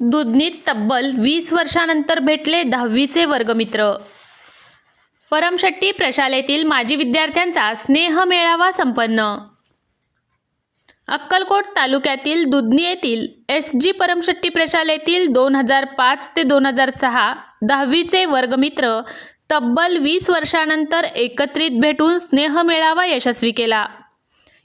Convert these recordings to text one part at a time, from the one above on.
दुधनीत तब्बल वीस वर्षानंतर भेटले दहावीचे वर्गमित्र. परमशेट्टी प्रशालेतील माजी विद्यार्थ्यांचा स्नेह मेळावा संपन्न. अक्कलकोट तालुक्यातील दुधनी येथील एस जी परमशेट्टी प्रशालेतील दोन हजार पाच ते दोन हजार सहा दहावीचे वर्गमित्र तब्बल वीस वर्षानंतर एकत्रित भेटून स्नेह मेळावा यशस्वी केला.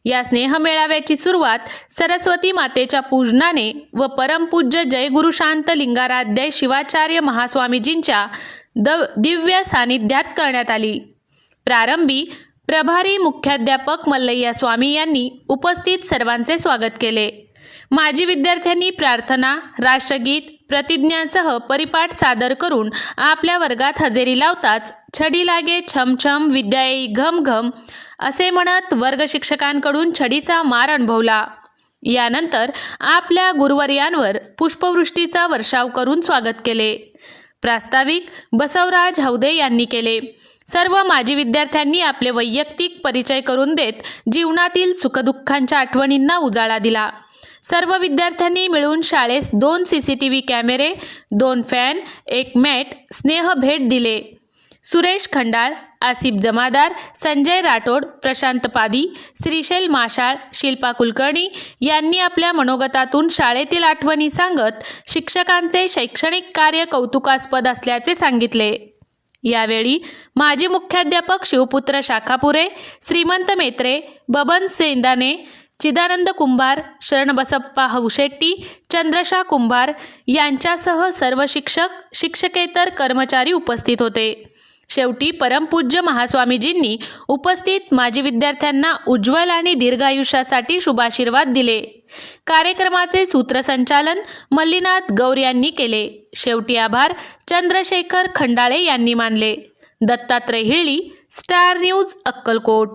या स्नेहमेळाव्याची सुरुवात सरस्वती मातेच्या पूजनाने व परमपूज्य जयगुरु शांत लिंगाराध्य शिवाचार्य महास्वामीजींच्या द दिव्य सानिध्यात करण्यात आली. प्रारंभी प्रभारी मुख्याध्यापक मल्लय्या स्वामी यांनी उपस्थित सर्वांचे स्वागत केले. माजी विद्यार्थ्यांनी प्रार्थना राष्ट्रगीत प्रतिज्ञांसह परिपाठ सादर करून आपल्या वर्गात हजेरी लावताच छडी लागे छमछम विद्या येई घम घम असे म्हणत वर्ग शिक्षकांकडून छडीचा मार अनुभवला. यानंतर आपल्या गुरुवर्यांवर पुष्पवृष्टीचा वर्षाव करून स्वागत केले. प्रास्ताविक बसवराज हौदे यांनी केले. सर्व माजी विद्यार्थ्यांनी आपले वैयक्तिक परिचय करून देत जीवनातील सुखदुःखांच्या आठवणींना उजाळा दिला. सर्व विद्यार्थ्यांनी मिळून शाळेस दोन सी सी टी व्ही कॅमेरे दोन फॅन एक मॅट स्नेह भेट दिले. सुरेश खंडाळ आसिफ जमादार संजय राठोड प्रशांत पादी श्रीशैल माशाळ शिल्पा कुलकर्णी यांनी आपल्या मनोगतातून शाळेतील आठवणी सांगत शिक्षकांचे शैक्षणिक कार्य कौतुकास्पद असल्याचे सांगितले. यावेळी माजी मुख्याध्यापक शिवपुत्र शाखापुरे श्रीमंत मेत्रे बबन सेंदाने चिदानंद कुंभार शरणबसप्पा हौशेट्टी चंद्रशा कुंभार यांच्यासह सर्व शिक्षक शिक्षकेतर कर्मचारी उपस्थित होते. शेवटी परमपूज्य महास्वामीजींनी उपस्थित माजी विद्यार्थ्यांना उज्ज्वल आणि दीर्घायुष्यासाठी शुभाशीर्वाद दिले. कार्यक्रमाचे सूत्रसंचालन मल्लीनाथ गौर यांनी केले. शेवटी आभार चंद्रशेखर खंडाळे यांनी मानले. Dattatray Hili Star News Akkalkot.